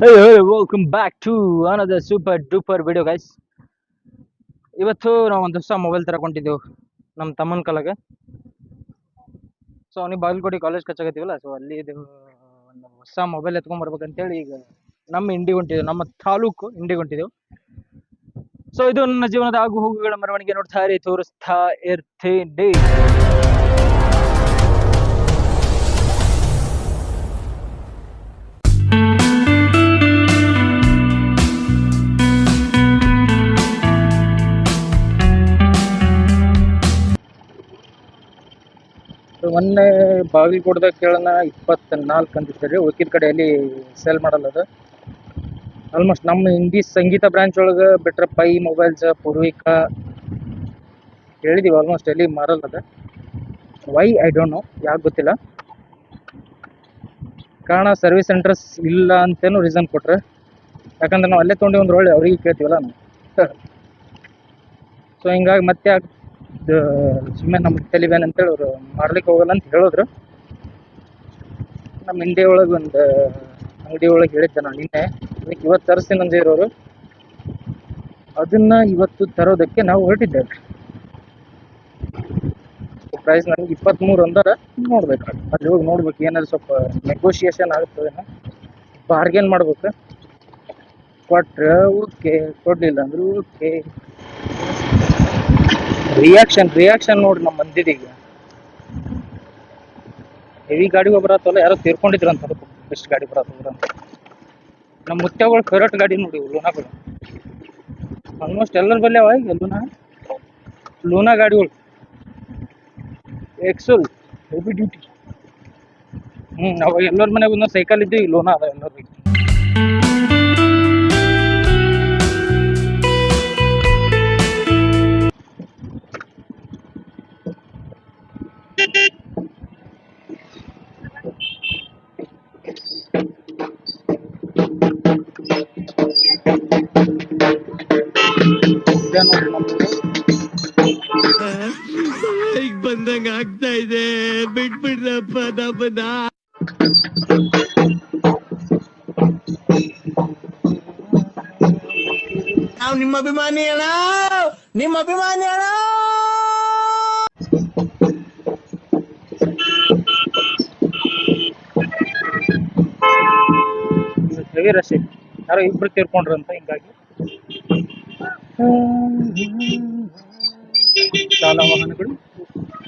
Hey welcome back to another super duper video guys ಇವತ್ತು ನಾವು ಒಂದು ಹೊಸ ಮೊಬೈಲ್ ತರಕೊಂಡಿದ್ದೆವು. ನಮ್ಮ ತಮ್ಮನ ಕಲಾಗ. ಸೊ ಅವನಿಗೆ ಬಾಗಲಕೋಟೆ ಕಾಲೇಜ್ ಕಚ್ಚಾಗತ್ತೀವಲ್ಲ ಸೊ ಅಲ್ಲಿ ಇದು ಒಂದು ಹೊಸ ಮೊಬೈಲ್ ಹೇಳಿ ಈಗ ನಮ್ಮ ಇಂಡಿಗೆ ಹೊಂಟಿದ್ದೆವು ನಮ್ಮ ತಾಲೂಕು ಇಂಡಿಗೆ ಹೊಂಟಿದ್ದೆವು ಸೊ ಇದು ನನ್ನ ಜೀವನದ ಆಗು ಹೋಗುಗಳ ಮೆರವಣಿಗೆ ನೋಡ್ತಾ ಇರಿ, ತೋರಿಸ್ತಾ ಇರ್ತೀನಿ. ಮೊನ್ನೆ ಬಾಗಲಕೋಟದಾಗ ಕೇಳೋಣ, ಇಪ್ಪತ್ನಾಲ್ಕು ಅಂತಿತ್ತು ರೀ. ಉಳ್ಕಿದ ಕಡೆಯಲ್ಲಿ ಸೇಲ್ ಮಾಡಲ್ಲ ಅದು. ಆಲ್ಮೋಸ್ಟ್ ನಮ್ಮ ಹಿಂದಿ ಸಂಗೀತ ಬ್ರಾಂಚ್ ಒಳಗೆ ಬಿಟ್ರೆ ಪೈ ಮೊಬೈಲ್ಸ್, ಪೂರ್ವಿಕಾ ಹೇಳಿದೀವಿ ಆಲ್ಮೋಸ್ಟ್ ಎಲ್ಲಿ ಮಾರಲ್ಲ ಅದು. ವೈ ಐ ಡೋಂಟ್ ನೋ ಯಾಕೆ ಗೊತ್ತಿಲ್ಲ. ಕಾರಣ ಸರ್ವಿಸ್ ಸೆಂಟರ್ಸ್ ಇಲ್ಲ ಅಂತೇನು ರೀಸನ್ ಕೊಟ್ರೆ. ಯಾಕಂದ್ರೆ ನಾವು ಅಲ್ಲೇ ತೊಗೊಂಡು ಒಂದು ಒಳ್ಳೆ, ಅವ್ರಿಗೆ ಕೇಳ್ತೀವಲ್ಲ. ನಾವು ಸೊ ಹಿಂಗಾಗಿ ಮತ್ತೆ ಯಾಕೆ ಸುಮ್ಮನೆ ನಮ್ಗೆ ತಲಿಬೇನ್ ಅಂತೇಳಿ ಅವರು ಮಾಡ್ಲಿಕ್ಕೆ ಹೋಗಲ್ಲ ಅಂತ ಹೇಳಿದ್ರು. ನಮ್ಮ ಇಂಡಿಯಾ ಒಳಗೆ ಒಂದು ಅಂಗಡಿ ಒಳಗೆ ಹೇಳಿದ್ದೆ ನಾನು ನಿನ್ನೆ. ಅದಕ್ಕೆ ಇವತ್ತು ತರಿಸ್ತೀನಿ ಅಂತ ಇರೋರು ಅದನ್ನ ಇವತ್ತು ತರೋದಕ್ಕೆ ನಾವು ಹೊರಟಿದ್ದೇವೆ. ಪ್ರೈಸ್ ನನಗೆ ಇಪ್ಪತ್ತ್ಮೂರು ಅಂದ್ರೆ. ನೋಡ್ಬೇಕು ಅಲ್ಲಿ ಹೋಗಿ ನೋಡ್ಬೇಕು, ಏನಾದ್ರು ಸ್ವಲ್ಪ ನೆಗೋಷಿಯೇಷನ್ ಆಗ್ತದೇನೋ ಬಾರ್ಗೇನ್ ಮಾಡ್ಬೇಕು. ಕೊಟ್ರೆ ಓಕೆ ಕೊಡಲಿಲ್ಲ ಅಂದ್ರೆ ಓಕೆ ರಿಯಾಕ್ಷನ್ ರಿಯಾಕ್ಷನ್ ನೋಡ್ರಿ ನಮ್ಮ ಮಂದಿದೀಗ ಹೆವಿ ಗಾಡಿ ಬರತ್ತಲ್ಲ ಯಾರೋ ತೀರ್ಕೊಂಡಿದ್ರು ಅಂತ ಬೆಸ್ಟ್ ಗಾಡಿ ಬರತ್ತ ನಮ್ಮ ಮುತ್ಯಗಳು ಫೇವ್ರೇಟ್ ಗಾಡಿ ನೋಡಿ ಲೂನಾಗಳು ಆಲ್ಮೋಸ್ಟ್ ಎಲ್ಲರ ಬಲ್ಲೆ ಅವ ಈಗ ಲೂನಾ ಲೂನಾ ಗಾಡಿಗಳು. ಎಕ್ಸಲ್ ಹೆವಿ ಡ್ಯೂಟಿ ಹ್ಞೂ ಅವಾಗ ಎಲ್ಲರ ಮನೆಗೆ ಸೈಕಲ್ ಇದ್ದು ಈಗ ಲೂನಾ ಅದ ಎಲ್ಲರಿಗೆ ಬಂದಂಗ ಆಗ್ತಾ ಇದೆ. ಬಿಟ್ಬಿಡ್ರಪ್ಪ ನಮ್ಮನ್ನ. ನಾವು ನಿಮ್ಮ ಅಭಿಮಾನಿ ಅಣ್ಣ. ನಿಮ್ಮ ಅಭಿಮಾನಿ ಅಣ್ಣ. ಯಾರೋ ಇಬ್ರು ತೀರ್ಕೊಂಡ್ರು ಅಂತ ಹಿಂಗಾಗಿ. ಶಾಲಾ ವಾಹನಗಳು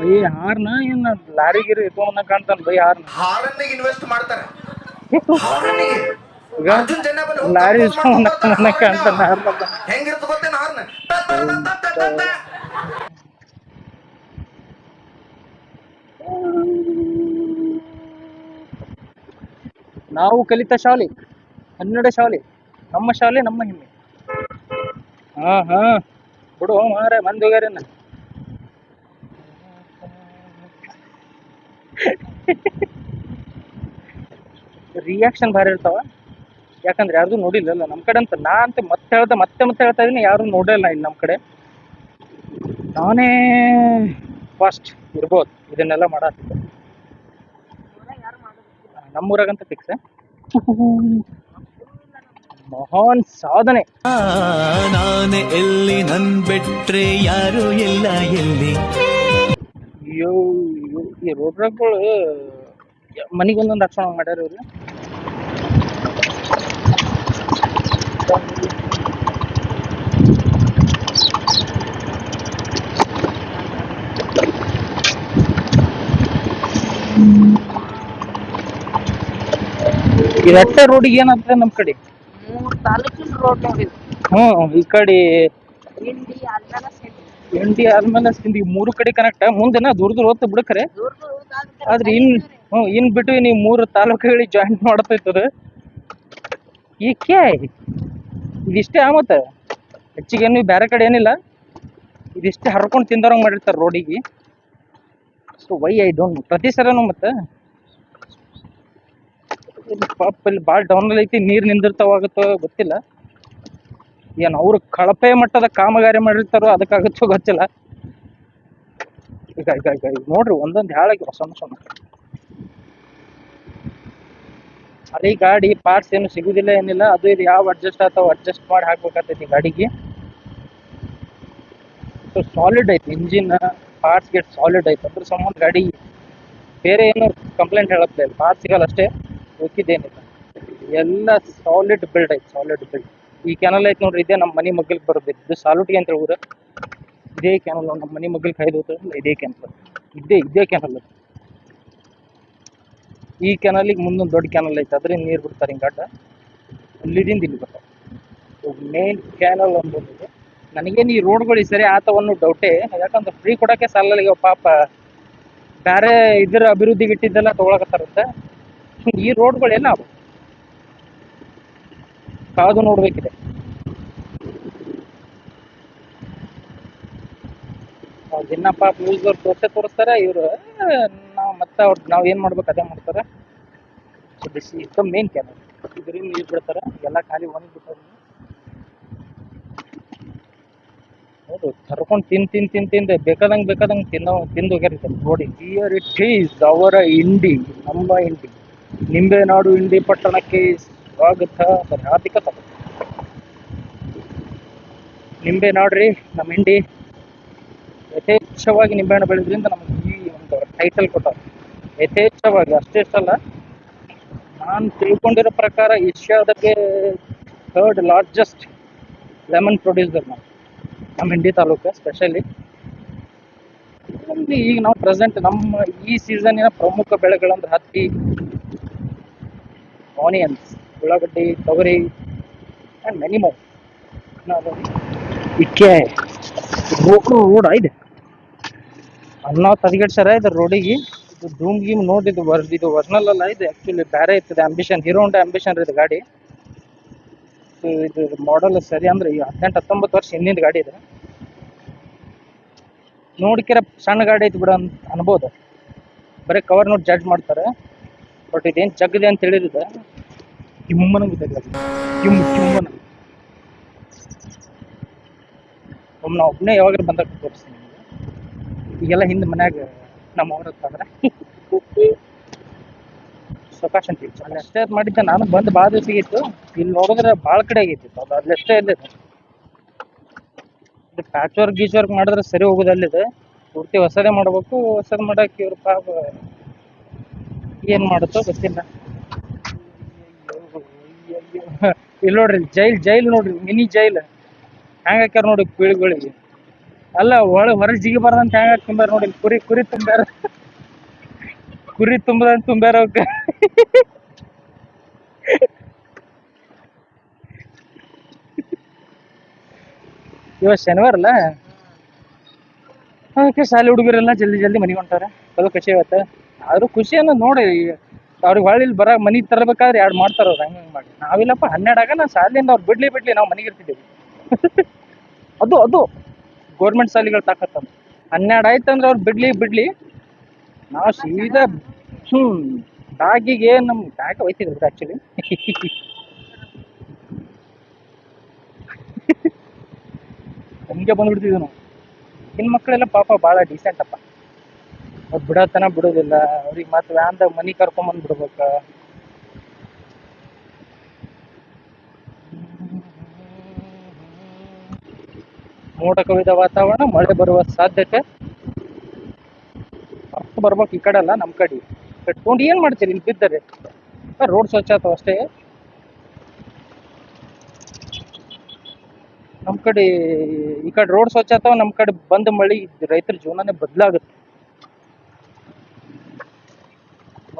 ಬೈ ಹಾರ್ನ ಇನ್ನ ಲಾರಿ ಗಿರಿ ಎತ್ಕೊಂಡ್ ಕಾಣ್ತಾನ ಬೈ ಹಾರ್ನ ಹಾರನ್ನಿಗೆ ಇನ್ವೆಸ್ಟ್ ಮಾಡ್ತಾರೆ. ಹಾರನ್ನಿಗೆ. ಈಗ ಅರ್ಜುನ್ ಜನ್ಯ ಬಲ್ಲಿ ಲಾರಿ ಕಾಣ್ತಾನ ಹಾರ್ನ. ಗೊತ್ತೇನ ಹಾರ್ನ. ನಾವು ಕಲಿತ ಶಾಲೆ ಕನ್ನಡ ಶಾಲೆ ನಮ್ಮ ಶಾಲೆ ನಮ್ಮ ಹೆಮ್ಮೆ. ಹಾ ಹಾ ಬಿಡು ಮಾರ ಮಂದಿ ಹೋಗ್ಯಾರೇನ? ರಿಯಾಕ್ಷನ್ ಭಾರಿ ಇರ್ತಾವ. ಯಾಕಂದ್ರೆ ಯಾರ್ದು ನೋಡಿಲ್ಲ ನಮ್ಮ ಕಡೆ ಅಂತ ನಾ ಅಂತ ಮತ್ತೆ ಹೇಳ್ದೆ ಮತ್ತೆ ಮತ್ತೆ ಹೇಳ್ತಾ ಇದೀನಿ, ಯಾರು ನೋಡಲ್ಲ ಇಲ್ಲಿ ನಮ್ಮ ಕಡೆ. ನಾನೇ ಫಸ್ಟ್ ಇರ್ಬೋದು, ಇದನ್ನೆಲ್ಲ ಮಾಡತ್ತಿದ್ದೆ ನಮ್ಮೂರಾಗಂತ ಫಿಕ್ಸ್ ಮಹಾನ್ ಸಾಧನೆ. ನಾನೇ ಎಲ್ಲಿ ನನ್ ಬಿಟ್ರೆ ಯಾರು ಇಲ್ಲ ಎಲ್ಲಿ? ಅಯ್ಯೋ ಅಯ್ಯೋ, ಈ ಮನೆಗೆ ಒಂದೊಂದು ಅಕ್ಷಣ ಮಾಡ್ಯಾರ ಇವ್ರು. ಇದಟ್ಟ ರೋಡಿಗೆ ಏನಾಗ್ತದೆ ನಮ್ಮ ಕಡೆ. ಮೂರು ತಾಲೂಕಿನ ರೋಡ್ ನೋಡಿದ್ವಿ ಹ್ಞೂ ಈ ಕಡೆ ಇಲ್ಲಿ ಅಲ್ಲೆಲ್ಲ ಎಂಡಿ ಆದ್ಮೇಲೆ ಹಿಂದಿ ಮೂರು ಕಡೆ ಕನೆಕ್ಟ್ ಮುಂದೆನ ದೂರ ದೂರ ಹೋಗ್ತಾ ಬಿಡಕ್ರೆ. ದೂರ ದೂರ ಆದ್ರೆ ಇನ್, ಹ್ಞೂ, ಇನ್ ಬಿಟ್ಟು ನೀವು ಮೂರು ತಾಲೂಕುಗಳಿಗೆ ಜಾಯಿಂಟ್ ಮಾಡ್ತೈತದ. ಈಕೆ, ಇದಿಷ್ಟೇ ಆಮತ್ತ ಹೆಚ್ಚಿಗೆ ಏನು ಬೇರೆ ಕಡೆ ಏನಿಲ್ಲ. ಇದಿಷ್ಟೇ ಹರ್ಕೊಂಡು ತಿಂದವ್ರಂಗೆ ಮಾಡಿರ್ತಾರೆ ರೋಡಿಗೆ. ಸೊ, ವೈ, ಐ ಡೋಂಟ್ ಪ್ರತಿ ಸರನು ಮತ್ತೆ. ಪಾಪ, ಇಲ್ಲಿ ಭಾಳ ಡೌನಲ್ಲಿ ಐತಿ, ನೀರು ನಿಂದಿರ್ತಾವಾಗುತ್ತೋ ಗೊತ್ತಿಲ್ಲ. ಏನು ಅವ್ರು ಕಳಪೆ ಮಟ್ಟದ ಕಾಮಗಾರಿ ಮಾಡಿರ್ತಾರೋ ಅದಕ್ಕಾಗುತ್ತೋ ಗೊತ್ತಿಲ್ಲ. ಈಗ ಈಗ ಈಗ ಈಗ ನೋಡ್ರಿ, ಒಂದೊಂದು ಹಾಳಾಗಿ ಸಣ್ಣ ಸಣ್ಣ ಅದೇ ಗಾಡಿ ಪಾರ್ಟ್ಸ್ ಏನು ಸಿಗುದಿಲ್ಲ, ಏನಿಲ್ಲ, ಅದು ಇದು ಯಾವ ಅಡ್ಜಸ್ಟ್ ಆಗ್ತಾವ ಅಡ್ಜಸ್ಟ್ ಮಾಡಿ ಹಾಕ್ಬೇಕಾಗ್ತೈತಿ ಗಾಡಿಗೆ. ಸಾಲಿಡ್ ಐತಿ ಇಂಜಿನ್ ಪಾರ್ಟ್ಸ್ ಗೆಟ್ ಸಾಲಿಡ್ ಐತೆ. ಅದ್ರ ಸಂಬಂಧ ಗಾಡಿ ಬೇರೆ ಏನು ಕಂಪ್ಲೇಂಟ್ ಹೇಳಪ್ಲೇ ಇಲ್ಲ ಪಾರ್ಟ್ಸ್ ಸಿಗಲ್ಲ ಅಷ್ಟೇ ಉಳ್ಕಿದ್ದೇನಿಲ್ಲ ಎಲ್ಲ ಸಾಲಿಡ್ ಬಿಲ್ಡ್ ಐತಿ ಸಾಲಿಡ್ ಬಿಲ್ಡ್ ಈ ಕ್ಯಾನಲ್ ಐತೆ ನೋಡ್ರಿ, ಇದೇ ನಮ್ಮ ಮನೆ ಮಗ್ಗಲ್ಗೆ ಬರುತ್ತೆ. ಇದು ಸಾಲುಟಿ ಅಂತ ಊರ ಇದೇ ಕ್ಯಾನಲ್ ನಮ್ಮ ಮನೆ ಮಗ್ಗಲ್ ಕೈದು ಹೋಗ್ತದಲ್ಲ ಇದೇ ಕ್ಯಾನಲ್ ಇದೇ ಇದೇ ಕೆನಲ್ ಈ ಕ್ಯಾನಲಿಗೆ ಮುಂದೊಂದು ದೊಡ್ಡ ಕ್ಯಾನಲ್ ಐತೆ ಅದ್ರಿಂದ ನೀರು ಬಿಡ್ತಾರೆ ಹಿಂಗಾಟ ಅಲ್ಲಿದಿಂದ ಇಲ್ಲಿ ಬರ್ತಾರೆ ಮೇನ್ ಕ್ಯಾನಲ್ ಅಂಬೋದು ನನಗೇನು ಈ ರೋಡ್ಗಳು ಗಳು ಸರಿ ಆತವನ್ನು ಡೌಟೇ ಯಾಕಂದ್ರೆ ಫ್ರೀ ಕೊಡೋಕ್ಕೆ ಸಾಲಲ್ಲಿ, ಈಗ ಪಾಪ ಬೇರೆ ಇದರ ಅಭಿವೃದ್ಧಿಗೆ ಇಟ್ಟಿದ್ದೆಲ್ಲ ತೊಗೊಳಕತ್ತಾರಂತೆ. ಈ ರೋಡ್ಗಳೆಲ್ಲ ಅವು? ಕಾದು ನೋಡ್ಬೇಕಿದೆ. ದಿನ ಪಾಪ ನ್ಯೂಸ್ದವ್ರು ತೋರ್ಸೇ ತೋರಿಸ್ತಾರೆ ಇವರು ನಾವು ಮತ್ತೆ ಅವ್ರು, ನಾವು ಏನು ಮಾಡ್ಬೇಕು ಅದೇ ಮಾಡ್ತಾರೆ. ಬಿಸಿ this is the main canal ಇದರಿಂದ ನೀರು ಬಿಡ್ತಾರೆ, ಎಲ್ಲ ಖಾಲಿ ಒಂದು ಬಿಟ್ಟವ್ರು ಹೌದು, ಕರ್ಕೊಂಡು ತಿನ್ ತಿನ್ ತಿನ್ ತಿಂದು ಬೇಕಾದಂಗೆ ಬೇಕಾದಂಗೆ ತಿನ್ನೋ, ತಿಂದು ಹೋಗ್ಯಾರ ನೋಡಿ ಹಿಯರ್ ಇಟ್ ಈಸ್ ಅವರ ಇಂಡಿ ನಮ್ಮ ಇಂಡಿ ನಿಂಬೆನಾಡು ಇಂಡಿ ಪಟ್ಟಣಕ್ಕೆ ಸ್ವಾಗತ ಹಾರ್ದಿಕ ನಿಂಬೆ ನೋಡ್ರಿ, ನಮ್ಮ ಹಿಂಡಿ. ಯಥೇಚ್ಛವಾಗಿ ನಿಂಬೆಹಣ್ಣು ಬೆಳೆದ್ರಿಂದ ನಮ್ಗೆ ಈ ಒಂದು ಟೈಟಲ್ ಕೊಟ್ಟ ಯಥೇಚ್ಛವಾಗಿ ಅಷ್ಟೆಷ್ಟಲ್ಲ ನಾನು ತಿಳ್ಕೊಂಡಿರೋ ಪ್ರಕಾರ ಏಷ್ಯಾದಕ್ಕೆ ಥರ್ಡ್ ಲಾರ್ಜೆಸ್ಟ್ ಲೆಮನ್ ಪ್ರೊಡ್ಯೂಸರ್ ನಾವು. ನಮ್ಮ ಹಿಂಡಿ ತಾಲೂಕ ಸ್ಪೆಷಲಿ ಈಗ ನಾವು ಪ್ರೆಸೆಂಟ್ ನಮ್ಮ ಈ ಸೀಸನಿನ ಪ್ರಮುಖ ಬೆಳೆಗಳಂದ್ರೆ ಹತ್ತಿ ಆನಿಯನ್ಸ್ ಉಳ್ಳಾಗಡ್ಡಿ, ತೊಗರಿ ಆ್ಯಂಡ್ ಮೆನಿ ಮೋರ್ ಇಕ್ಕೆ ರೋಡ್ ರೋಡ್ ಇದೆ ಅನ್ನ ಸರ ಇದು ರೋಡಿಗೆ. ಇದು ಧೂಮ್ ಗೀಮ್ ನೋಡಿದ್ದು ವರ್, ಇದು ಒರ್ಜಿನಲ್ ಅಲ್ಲ ಇದು. ಆ್ಯಕ್ಚುಲಿ ಬೇರೆ ಇರ್ತದೆ ಅಂಬಿಷನ್ ಹೀರೋ ಹೊಂಡ ಅಂಬಿಷನ್ ಇದು ಗಾಡಿ. ಇದು ಮಾಡಲ್ ಸರಿ ಅಂದ್ರೆ ಈ ಹದಿನೆಂಟು, ಹತ್ತೊಂಬತ್ತು ವರ್ಷ ಹಿಂದಿನ ಗಾಡಿ ಇದೆ. ನೋಡಿಕಿರ ಸಣ್ಣ ಗಾಡಿ ಐತಿ ಬಿಡ ಅಂತ ಅನ್ಬೋದು. ಬರೀ ಕವರ್ ನೋಡಿ ಜಡ್ಜ್ ಮಾಡ್ತಾರೆ. ಬಟ್ ಇದೇನು ಜಗ್ಗಿದೆ ಅಂತ ಹೇಳಿದ್ರೆ ಕಿಮ್ಮನ ಗೊತ್ತಾಗಲ್ಲ ಕಿಮ್ ಕಿಮ್ಮನ ಒಮ್ಮೆ ಒಬ್ಬನೇ ಯಾವಾಗ ಬಂದಾಗ ತೋರಿಸ್ತೀನಿ ಈಗೆಲ್ಲ ಹಿಂದೆ ಮನ್ಯಾಗ ನಮ್ಮ ಅವ್ರ ಹತ್ರ ಸಕಾಶ್ ಅಂತ ಅಲ್ಲಿ ಅಷ್ಟೇ ಮಾಡಿದ್ದೆ, ನಾನು ಬಂದು ಭಾಳ ದಿವಸ ಇತ್ತು ಇಲ್ಲಿ ನೋಡಿದ್ರೆ ಭಾಳ ಕಡೆ ಆಗೈತಿ ಅದು ಅಲ್ಲಷ್ಟೇ ಇಲ್ಲಿದೆ ಇದು. ಪ್ಯಾಚ್ ವರ್ಕ್ ಗೀಚ್ ವರ್ಕ್ ಮಾಡಿದ್ರೆ ಸರಿ ಹೋಗೋದು ಅಲ್ಲಿದೆ. ಪೂರ್ತಿ ಹೊಸದೇ ಮಾಡ್ಬೇಕು, ಹೊಸದು ಮಾಡಾಕ ಇವ್ರ ಪಾಪ ಏನು ಮಾಡುತ್ತೋ ಗೊತ್ತಿಲ್ಲ. ಇಲ್ಲಿ ನೋಡ್ರಿ, ಜೈಲ್ ಜೈಲ್ ನೋಡ್ರಿ, ಮಿನಿ ಜೈಲ್. ಹ್ಯಾಂಗ ಹಾಕ್ಯಾರ ನೋಡಿ ಪೀಳಿಗಳಿಗೆ ಅಲ್ಲ ಒಳ ಹೊರಗೆ ಜಿಗಿಬಾರ್ದಂತ ಹ್ಯಾಂಗ ತುಂಬ್ಯಾರ ನೋಡಿ ಕುರಿ ಕುರಿ ತುಂಬ್ಯಾರ. ಕುರಿ ತುಂಬದಂತ ತುಂಬ್ಯಾರ ಅವಕ್ಕ ಇವತ್ತು ಶನಿವಾರ ಅಲ್ಲ? ಅದಕ್ಕೆ ಶಾಲೆ ಹುಡುಗರೆಲ್ಲ ಜಲ್ದಿ ಜಲ್ದಿ ಮನೆಗೆ ಹೊಂಟಾರೆ. ಅದು ಖುಷಿ ಇವತ್ತು. ಆದ್ರೂ ಖುಷಿಯನ್ನು ನೋಡಿ ಅವ್ರಿಗೆ ಹೊಳ್ಳಿ ಇಲ್ಲಿ ಬರೋ ಮನೆಗೆ ತರಬೇಕಾದ್ರೆ ಎರಡು ಮಾಡ್ತಾರೆ ಅವ್ರು ಹಂಗೆ ಮಾಡಿ. ನಾವಿಲ್ಲಪ್ಪ ಹನ್ನೆರಡು ಆಗ ನಾವು ಶಾಲೆಯಿಂದ ಅವ್ರು ಬಿಡ್ಲಿ ಬಿಡ್ಲಿ ನಾವು ಮನೆಗೆ ಇರ್ತಿದ್ದೀವಿ ಅದು ಅದು. ಗೌರ್ಮೆಂಟ್ ಶಾಲೆಗಳು ತಾಕತ್ತ ಹನ್ನೆರಡು ಆಯ್ತು ಅಂದ್ರೆ ಅವ್ರು ಬಿಡ್ಲಿ ಬಿಡ್ಲಿ ನಾವು ಸೀದಾ ಹ್ಞೂ ಬ್ಯಾಗಿಗೆ ನಮ್ಮ ಬ್ಯಾಗ್ ಒಯ್ತಿದ್ರು ಆ್ಯಕ್ಚುಲಿ ಹಂಗೆ ಬಂದ್ಬಿಡ್ತಿದ್ವಿ ನಾವು. ಇನ್ನು ಮಕ್ಕಳೆಲ್ಲ ಪಾಪ ಭಾಳ ಅಪ್ಪ. ಬಿಡೋತನ ಬಿಡೋದಿಲ್ಲ. ಅವ್ರಿಗೆ ಮತ್ತೆ ವ್ಯಾನ್ದಾಗ ಮನೆ ಕರ್ಕೊಂಬಂದು ಬಿಡ್ಬೇಕು. ಮೋಡ ಕವಿದ ವಾತಾವರಣ, ಮಳೆ ಬರುವ ಸಾಧ್ಯತೆ. ಬರ್ಬೇಕು ಈ ಕಡೆ ಅಲ್ಲ ನಮ್ಮ ಕಡೆ. ಕಟ್ಕೊಂಡು ಏನು ಮಾಡ್ತೀರಿ? ಇಲ್ಲಿ ಬಿದ್ದರೆ. ರೋಡ್ ಸ್ವಚ್ಛ ಆತಾವ ಅಷ್ಟೇ. ನಮ್ಮ ಕಡೆ ಈ ಕಡೆ ರೋಡ್ ಸ್ವಚ್ಛ ಆತಾವ ನಮ್ಮ ಕಡೆ ಬಂದ ಮಳಿ ರೈತರ ಜೀವನನೇ ಬದಲಾಗುತ್ತೆ.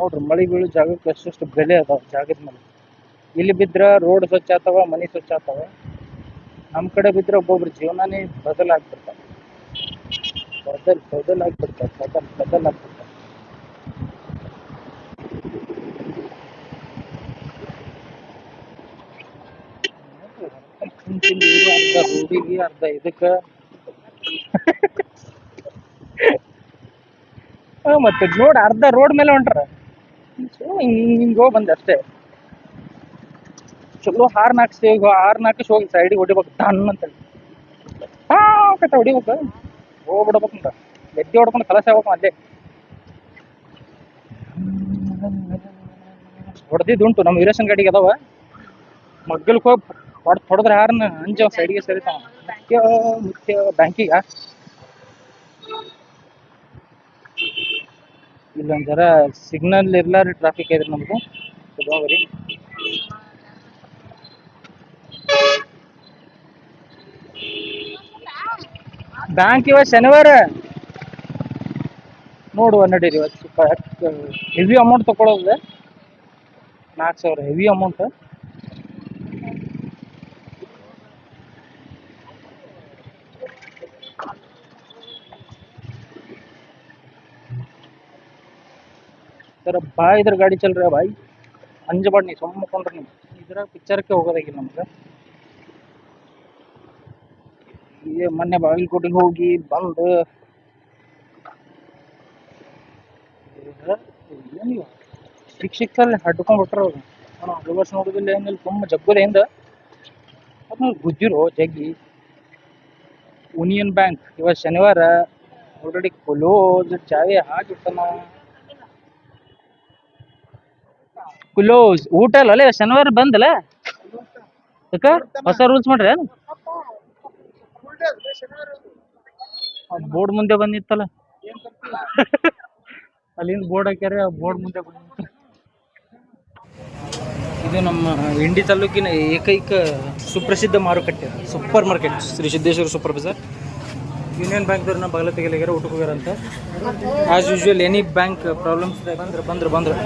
ನೋಡ್ರಿ ಮಳೆ ಬೀಳೋ ಜಾಗಕ್ಕೆ ಎಷ್ಟೆಷ್ಟು ಬೆಲೆ ಅದಾವ ಜಾಗದ ಮೇಲೆ. ಇಲ್ಲಿ ಬಿದ್ರ ರೋಡ್ ಸ್ವಚ್ಛ ಆತಾವ ಮನೆ ಸ್ವಚ್ಛ ಆತಾವ. ನಮ್ಮ ಕಡೆ ಬಿದ್ರ ಒಬ್ಬೊಬ್ರ ಜೀವನನೇ ಬದಲಾಗ್ಬಿಡ್ತಾವ. ಬದಲ್ ಬದಲಾಗ್ಬಿಡ್ತಾವ ಬದಲ್ ಬದಲಾಗ್ಬಿಡ್ತಾವ ಅರ್ಧ ರೋಡಿಗೆ ಅರ್ಧ ಇದಕ್ಕ ಮತ್ತೆ ನೋಡ ಅರ್ಧ ರೋಡ್ ಮೇಲೆ ಹೊಂಟ್ರ. ಹಿಂಗ್ ಹಿಂಗ್ ಬಂದೆ ಅಷ್ಟೇ. ಚಲೋ ಹಾರ್ನ್ ನಾಕ್ಸ್ತೀವಿ ಹಾರ್ನ್ ಹಾಕಿಸಿ ಹೋಗಿ ಸೈಡಿಗೆ ಹೊಡಿಬೇಕು ಟನ್ ಅಂತೇಳಿ. ಹಾಕತ್ತ ಹೊಡಿಬೇಕು. ಹೋಗ್ಬಿಡ್ಬೇಕು ಅಂತ. ಎದ್ದಿ ಹೊಡ್ಕೊಂಡು ಕಲಸ ಆಗ್ಬೇಕು ಅಲ್ಲೇ. ಹೊಡೆದಿದ್ದುಂಟು ನಮ್ಮ ವೀರೇಶನ್ ಗಾಡಿಗೆ ಅದಾವ. ಮಗ್ಗಲ್ಗೆ ಹೋಗಿ ಹೊಡೆದ್ ಹೊಡೆದ್ರೆ ಹಾರ್ನ ಅಂಜ ಸೈಡ್ಗೆ ಸರಿತಾವ ಮುಖ್ಯ ಮುಖ್ಯ, ಬ್ಯಾಂಕಿಗ? ಇಲ್ಲೊಂದ್ ಸಿಗ್ನಲ್ ಇರ್ಲಾರ ಟ್ರಾಫಿಕ್ ಐತ್ರಿ ನಮ್ದು. ಹೋಗ್ರಿ. ಬ್ಯಾಂಕ್ ಇವತ್ತು ಶನಿವಾರ. ನೋಡುವ ನಡೀರಿ ಇವತ್ತು. ಹೆವಿ ಅಮೌಂಟ್ ತಗೊಳ್ಳೋದು ನಾಲ್ಕು ಸಾವಿರ ಹೆವಿ ಅಮೌಂಟ್ ಸರ್ ಬಾ ಇದ್ರ ಗಾಡಿ ಚಲ್ರಿ ಬಾಯ್? ಅಂಜಬಾಡ್ ನೀ ಸುಮ್ಮ ಕೊಂಡ್ರಿ ನೀವು ಇದ್ರಾಗ ಪಿಕ್ಚರ್ಕ್ಕೆ ಹೋಗೋದಾಗಿಲ್ಲ ನಮ್ಗೆ. ಈಗ ಮೊನ್ನೆ ಬಾಗಲಕೋಟೆಗೆ ಹೋಗಿ ಬಂದು. ಏನಿಲ್ಲ ಸಿಕ್ ಸಿಕ್ಕಲ್ಲಿ ಹಡ್ಕೊಂಡ್ ಬಿಟ್ರ ಅವ್ರು. ರಿವರ್ಸ್ ನೋಡುದಿಲ್ಲ, ಏನಿಲ್ಲ ತುಂಬ ಜಗ್ಗುದ ಹಿಂದ ಅದು ಗುದ್ದಿರೋ ಜಗ್ಗಿ. ಯೂನಿಯನ್ ಬ್ಯಾಂಕ್ ಇವತ್ತು ಶನಿವಾರ. ಆಲ್ರೆಡಿ ಕ್ಲೋಸ್ ಚಾವಿ ಹಾಕಿರ್ತಾನ ಕ್ಲೋಸ್ ಊಟ ಅಲ್ಲ ಅಲ್ಲೇ, ಶನಿವಾರ ಬಂದಲ್ಲ? ಅಕ್ಕ ಹೊಸ ರೂಲ್ಸ್ ಮಾಡ್ರಿ ಬೋರ್ಡ್ ಮುಂದೆ ಬಂದಿತ್ತಲ್ಲ. ಅಲ್ಲಿಂದ ಬೋರ್ಡ್ ಹಾಕ್ಯಾರ ಬೋರ್ಡ್ ಮುಂದೆ ಬಂದಿತ್ತು. ಇದು ನಮ್ಮ ಇಂಡಿ ತಾಲೂಕಿನ ಏಕೈಕ ಸುಪ್ರಸಿದ್ಧ ಮಾರುಕಟ್ಟೆ super market Shri Siddeshwara super Bazaar union ಬ್ಯಾಂಕ್ದವ್ರನ್ನ ಬಗಲ ತೆಗಿಲಿಗಾರ ಊಟಕ್ಕೆ ಹೋಗ್ಯಾರ ಅಂತ as usual any bank problems ಬಂದ್ರೆ ಬಂದ್ರೆ ಬಂದ್ರೆ.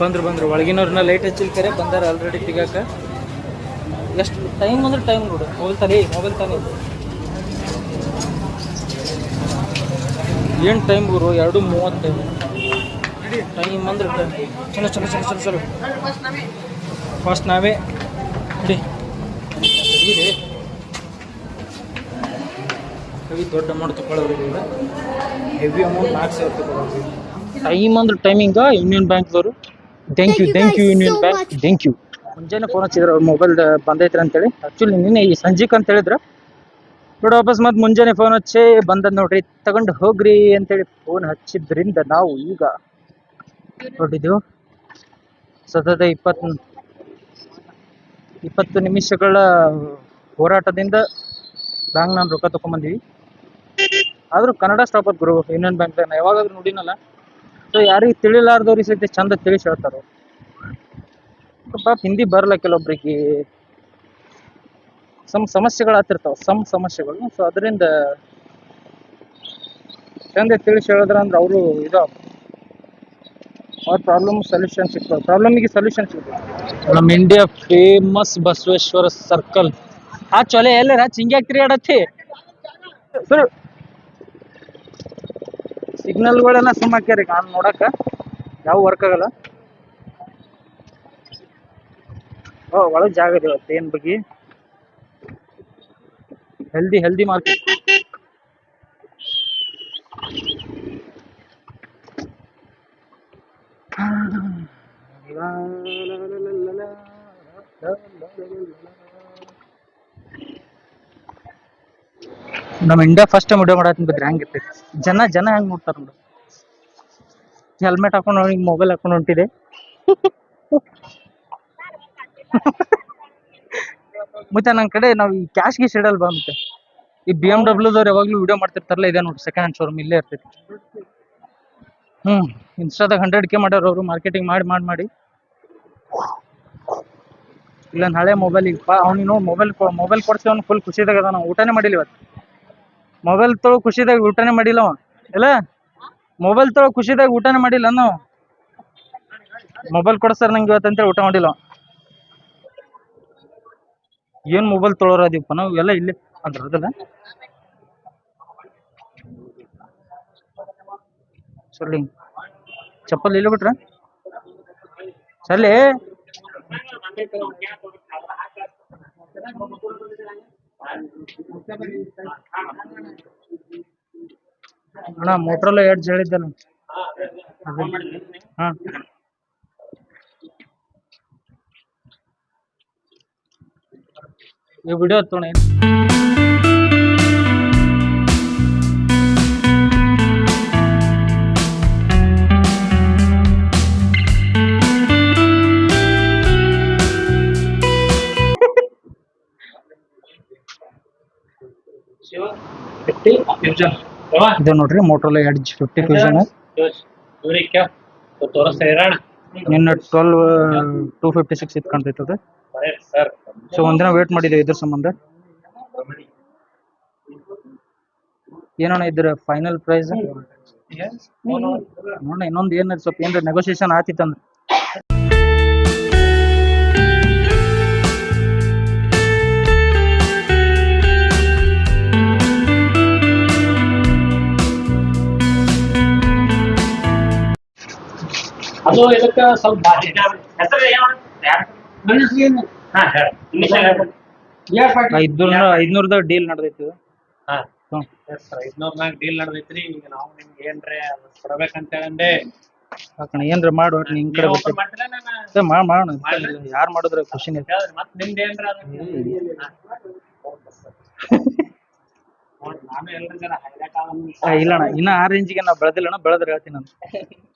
ಬಂದ್ರು ಬಂದ್ರು. ಒಳಗಿನವ್ರನ್ನ ಲೈಟ್ ಹಚ್ಚಿಲ್ಕರೆ ಬಂದಾರ ಆಲ್ರೆಡಿ ತೆಗಿಯಾಕ ಎಷ್ಟು ಟೈಮ್ ಅಂದ್ರೆ ಟೈಮ್ ನೋಡು. ಮೊಬೈಲ್ ತಾನೇ ಮೊಬೈಲ್ ತಾನೇ ಏನು ಟೈಮ್ ಗುರು? ಎರಡು ಮೂವತ್ತು ಟೈಮ್ ಅಂದ್ರೆ. ಚಲೋ ಚಲೋ ಚಲೋ ಚಲೋ ಚಲೋ. ಫಸ್ಟ್ ನಾವೇ. ನೋಡಿ. ಇದೆ ಹೆವಿ ದೊಡ್ಡ ಅಮೌಂಟ್ ತಗೊಳ್ಳೋದ್ರಿಂದ ಹೆವಿ ಅಮೌಂಟ್ ನಾಲ್ಕು ಸಾವಿರ ಟೈಮ್ ಅಂದ್ರೆ ಟೈಮಿಂಗ union ಬ್ಯಾಂಕ್ದವರು thank you thank you union bank thank you ಮುಂಜಾನೆ ಫೋನ್ ಹಚ್ಚಿದ್ರು ಅವ್ರ ಮೊಬೈಲ್ ಬಂದೈತ್ರಿ ಅಂತೇಳಿ ಆ್ಯಕ್ಚುಲಿ ನಿನ್ನೆ ಈ ಸಂಜೆಕ್ ಅಂತ ಹೇಳಿದ್ರು. ನೋಡಿ ವಾಪಸ್ ಮತ್ತೆ ಮುಂಜಾನೆ ಫೋನ್ ಹಚ್ಚಿ ಬಂದದ್ ನೋಡ್ರಿ ತಗೊಂಡು ಹೋಗ್ರಿ ಅಂತೇಳಿ ಫೋನ್ ಹಚ್ಚಿದ್ರಿಂದ ನಾವು ಈಗ ನೋಡಿದೆವು. ಸತತ ಇಪ್ಪತ್ ಇಪ್ಪತ್ತು ನಿಮಿಷಗಳ ಹೋರಾಟದಿಂದ ಬ್ಯಾಂಕ್ ನಾನು ರೊಕ್ಕ ತಗೊಂಬಂದಿವಿ ಆದ್ರೂ ಕನ್ನಡ ಸ್ಟಾಪ್ ಗುರು ಯೂನಿಯನ್ ಬ್ಯಾಂಕ್ ನಾ ಯಾವಾಗಾದ್ರೂ ನೋಡಿನಲ್ಲ. ಸೊ ಯಾರಿಗೆ ತಿಳಿಲಾರ್ದವ್ರಿಗೆ ಸಹಿತ ಚಂದ ತಿಳಿಸಿ ಹೇಳ್ತಾರೆ. ಪಾಪ ಹಿಂದಿ ಬರಲ್ಲ ಕೆಲವೊಬ್ರಿಗೆ. ಸಮ್ ಸಮಸ್ಯೆಗಳು ಆಗ್ತಿರ್ತಾವ ಸಮ್ ಸಮಸ್ಯೆಗಳು. ಸೊ ಅದರಿಂದ ಚಂದ ತಿಳಿಸಿ ಹೇಳಿದ್ರ ಅಂದ್ರೆ ಅವರು ಇದು ಅವ್ರ ಪ್ರಾಬ್ಲಮ್ ಸೊಲ್ಯೂಷನ್ ಸಿಗ್ತಾವ ಪ್ರಾಬ್ಲಮಿಗೆ ಸೊಲ್ಯೂಷನ್ ಸಿಗ್ತಾವ ನಮ್ಮ ಇಂಡಿಯಾ ಫೇಮಸ್ ಬಸವೇಶ್ವರ ಸರ್ಕಲ್ ಆ ಚೊಲೆ ಎಲ್ಲರ ಚಿಂಗ್ಯಾಗ ತಿರುಗಾಡತ್ತಿ ಸರ್ ಸಿಗ್ನಲ್ಗಳೆಲ್ಲ ಸುಮ್ ಹಾಕ್ಯಾರಿ ನಾನು ನೋಡಕ್ಕ. ಯಾವ ವರ್ಕ್ ಆಗಲ್ಲ. ಓ, ಒಳಗೆ ಜಾಗ ಇದೆ ಇವತ್ತು, ಏನ್ ಬಗ್ಗೆ? ಹೆಲ್ದಿ ಹೆಲ್ದಿ ಮಾರ್ಕೆಟ್ ನಮ್ಮ ಇಂಡಿಯಾ ಫಸ್ಟ್ ಟೈಮ್ ವಿಡಿಯೋ ಮಾಡತ್ತೀನಿ ಬಿದ್ರಿ ಹಂಗಿರ್ತೈತಿ ಜನ ಜನ ಹೆಂಗ್ ನೋಡ್ತಾರ ನೋಡು. ಹೆಲ್ಮೆಟ್ ಹಾಕೊಂಡು ಹಿಂಗ್ ಮೊಬೈಲ್ ಹಾಕೊಂಡು ಹೊಂಟಿದೆ. ಮತ್ತೆ ನನ್ ಕಡೆ ನಾವು ಈ ಕ್ಯಾಶ್ ಗೀಶ್ ಇಡಲ್ ಬಾ ಮತ್ತೆ. ಈ ಬಿ ಡಬ್ಲ್ಯೂ ಡಬ್ಲ್ಯೂದವ್ರು ಯಾವಾಗ್ಲೂ ವಿಡಿಯೋ ಮಾಡ್ತಿರ್ತಾರಲ್ಲ, ಇದೆ ನೋಡಿ ಸೆಕೆಂಡ್ ಹ್ಯಾಂಡ್ ಶೋರೂಮ್ ಇಲ್ಲೇ ಇರ್ತೈತಿ. ಹ್ಮ್ ಇನ್ಸ್ಟಾದಾಗ ಹಂಡ್ರೆಡ್ ಕೆ ಮಾಡ್ಯಾರ ಅವರು ಮಾರ್ಕೆಟಿಂಗ್ ಮಾಡಿ ಮಾಡಿ ಮಾಡಿ. ಇಲ್ಲ ಹಳೆ ಮೊಬೈಲ್ ಈಗ ಅವ್ನಿಗೆ ಮೊಬೈಲ್ ಮೊಬೈಲ್ ಕೊಡ್ಸಿ ಅವ್ನು ಫುಲ್ ಖುಷಿದಾಗ ಅದಾನ, ಊಟನೇ ಮಾಡಿಲ್ಲ ಇವತ್ತು. ಮೊಬೈಲ್ ತೊಳೊ ಖುಷಿದಾಗ ಊಟನೇ ಮಾಡಿಲ್ಲ ಇಲ್ಲ ಮೊಬೈಲ್ ತೊಳೊ ಖುಷಿದಾಗ ಊಟನೇ ಮಾಡಿಲ್ಲ ಅನ್ನೋ ಮೊಬೈಲ್ ಕೊಡ್ಸರ್ ನಂಗೆ ಇವತ್ತು ಅಂತೇಳಿ ಊಟ ಮಾಡಿಲ್ಲ ಏನು ಮೊಬೈಲ್ ತೊಳೋರ ಅದೀವಪ್ಪ ನಾವು? ಎಲ್ಲ ಇಲ್ಲೇ ಅಂತ ಅದಲ್ಲ? ಸೊಲ್ಲಿ ಚಪ್ಪಲ್ ಇಲ್ಲ ಬಿಟ್ರ ಸಲ್ಲಿ ಅಣ್ಣ ಮೋಟ್ರಲ್ಲ ಎಡ್ಜ್ ಹೇಳಿದ್ದಲ್ಲ ಹಾ ಈ ವಿಡಿಯೋ ತೊಗೊಂಡು ಇದು ನೋಡ್ರಿ ಮೋಟೋಲ ಎಡ್ಜ್ ಫಿಫ್ಟಿ ಫ್ಯೂಷನ್ ನಿನ್ನ ಟ್ವೆಲ್ ಟೂ ಫಿಫ್ಟಿ ಸಿಕ್ಸ್ ಇತ್ತು ಕಾಣ್ತೈತದ. ಸರ್ ಸೊ ಒಂದಿನ ವೇಟ್ ಮಾಡಿದೆ ಇದ್ರ ಸಂಬಂಧ. ಏನಣ್ಣ ಇದ್ರ ಫೈನಲ್ ಪ್ರೈಸ್ ನೋಡ ಇನ್ನೊಂದು ಏನಾರ ಸ್ವಲ್ಪ ಏನಾರ ನೆಗೋಸಿಯೇಷನ್ ಆತಿತ್ತಂದ್ರ. ಅದು ಇದಕ್ಕ ಸ್ವಲ್ಪ ಭಾರಿ. ಹೆಸರು ಏನು? ಹಾ ಹೇಳಿ. ಇನಿಷಿಯಲ್ ಹೇಳಿ. ಐದ್ನೂರ ಐದ್ನೂರದ ಡೀಲ್ ನಡೆದೈತಿ ಹಾ. ಐದ್ನೂರ್ನಾಗ ಡೀಲ್ ನಡೆದೈತ್ರಿ. ಈಗ ನಾವು ನಿಮ್ಗೆ ಏನ್ರೆ ಕೊಡ್ಬೇಕಂತ ಹೇಳಂದೆ. ಹಾಕಣ ಏನ್ರ ಮಾಡು ನಿಮ್ ಕಡೆ ನೀವು ನಾನು? ಮಾ ಮಾಡೋಣ ಯಾರು ಮಾಡಿದ್ರೆ ಖುಷಿನೇ? ಮತ್ತೆ ನಿಮ್ದು ಏನ್ರ ಆ, ಇಲ್ಲಣ್ಣ ಇನ್ನ ಆ ರೇಂಜಿಗೆ ನಾ ಬೆಳೆದಿಲ್ಲಣ್ಣ ಬೆಳೆದ್ರೆ ಹೇಳ್ತೀನಿ ನಾನು.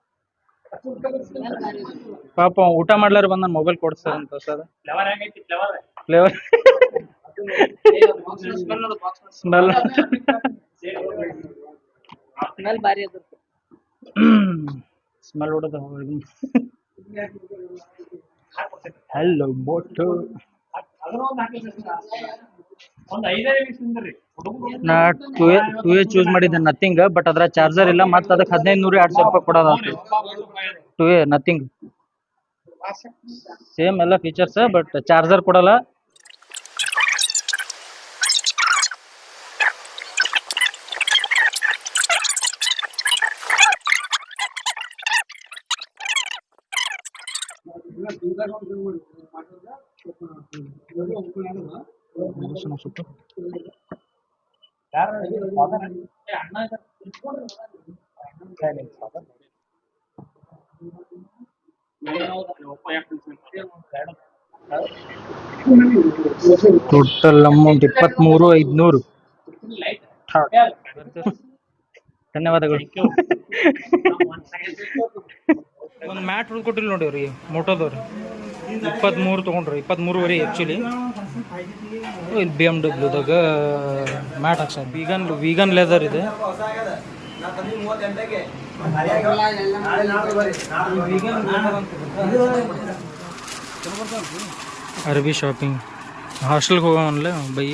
ಪಾಪ ಊಟ ಮಾಡ್ಲಾರ ಬಂದ ಮೊಬೈಲ್ ಕೊಡ್ಸ್ತಾರಂತ ಸರ್. ಫ್ಲೇವರ್ ಸ್ಮೆಲ್ ಸ್ಮೆಲ್ ಭಾರಿ ಅದ. ಸ್ಮೆಲ್ ಹೊಡೆದ ಹಲೋ ಬೋಟ್ ನಾ two A two A choose ಮಾಡಿದ್ದೆ ನಥಿಂಗ್ ಬಟ್ ಅದ್ರ ಚಾರ್ಜರ್ ಇಲ್ಲ, ಮತ್ತೆ ಅದಕ್ಕೆ ಹದಿನೈದು ನೂರ ಎರಡು ಸಾವಿರ ರೂಪಾಯಿ ಕೊಡೋದಾಗ್ತದೆ ಟೂ ಎ ನಥಿಂಗ್ ಸೇಮ್ ಎಲ್ಲ ಫೀಚರ್ಸ್ ಬಟ್ ಚಾರ್ಜರ್ ಕೊಡಲ್ಲ. ಸುಟ್ಟು ಯಾರು father? ಏ, ಅಣ್ಣ ಇದಾರೆ. ಇಟ್ಕೊಡ್ರಿ. ಏ, ನಿಮ್ father. ಮನೆ ಹೌದಾ? ನಿಮ್ಮ ಅಪ್ಪ ಯಾಕ್ ನಿಲ್ಸ್ಕೊಂಡ್ ಬೇಡ. ಟೋಟಲ್ ಅಮೌಂಟ್ ಇಪ್ಪತ್ತ್ಮೂರು ಐದುನೂರು Light. ಥರ್ಡ್. Yeah. ಧನ್ಯವಾದಗಳು Thank you. One second. ಒಂದು ಮ್ಯಾಟ್ ಉಳ್ದು ಕೊಟ್ಟಿಲ್ಲ ನೋಡಿ ಅವ್ರಿಗೆ ಮೋಟೋದವ್ರು ಇಪ್ಪತ್ತ್ಮೂರು ತೊಗೊಂಡ್ರಿ ಇಪ್ಪತ್ತ್ಮೂರುವರೆ ಆ್ಯಕ್ಚುಲಿ ಇಲ್ಲಿ ಬಿ ಎಂ ಡಬ್ಲ್ಯೂದಾಗ ಮ್ಯಾಟ್ ಹಾಕ್ಸ ವೀಗನ್ ವೀಗನ್ ಲೆದರ್ ಇದೆ. ಅರಬಿ ಶಾಪಿಂಗ್ ಹಾಸ್ಟೆಲ್ಗೆ ಹೋಗೋವನ್ಲೆ ಬೈ.